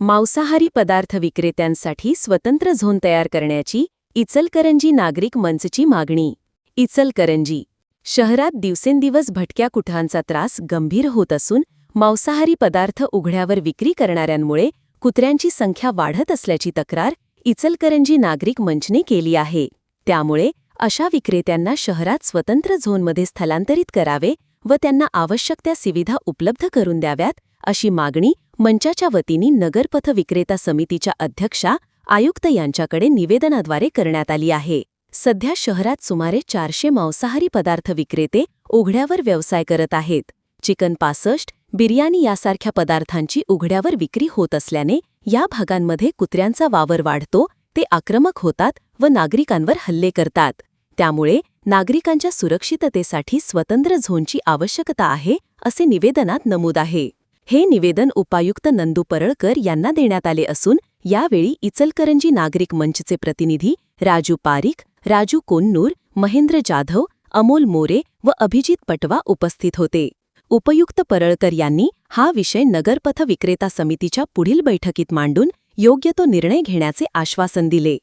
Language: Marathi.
मांसाहारी पदार्थ विक्रेत्यांसाठी स्वतंत्र झोन तयार करण्याची इचलकरंजी नागरिक मंचची मागणी. इचलकरंजी. शहरात दिवसेंदिवस भटक्या कुठांचा त्रास गंभीर होत असून मांसाहारी पदार्थ उघड्यावर विक्री करणाऱ्यांमुळे कुत्र्यांची संख्या वाढत असल्याची तक्रार इचलकरंजी नागरिक मंचने केली आहे. त्यामुळे अशा विक्रेत्यांना शहरात स्वतंत्र झोनमध्ये स्थलांतरित करावे व त्यांना आवश्यक त्या सुविधा उपलब्ध करून द्याव्यात अशी मागणी मंचाच्या वतीने नगरपथ विक्रेता समितीच्या अध्यक्षा आयुक्त यांच्याकडे निवेदनाद्वारे करण्यात आली आहे. सध्या शहरात सुमारे चारशे मांसाहारी पदार्थ विक्रेते उघड्यावर व्यवसाय करत आहेत. चिकन पासष्ट बिर्याणी यासारख्या पदार्थांची उघड्यावर विक्री होत असल्याने या भागांमध्ये कुत्र्यांचा वावर वाढतो ते आक्रमक होतात व नागरिकांवर हल्ले करतात. त्यामुळे नागरिकांच्या सुरक्षिततेसाठी स्वतंत्र झोनची आवश्यकता आहे असे निवेदनात नमूद आहे. हे निवेदन उपायुक्त नंदू परळकर यांना देण्यात आले असून यावेळी इचलकरंजी नागरिक मंचचे प्रतिनिधी राजू पारिक राजू कोन्नूर महेंद्र जाधव अमोल मोरे व अभिजित पटवा उपस्थित होते. उपयुक्त परळकर यांनी हा विषय नगरपथ विक्रेता समितीच्या पुढील बैठकीत मांडून योग्य तो निर्णय घेण्याचे आश्वासन दिले.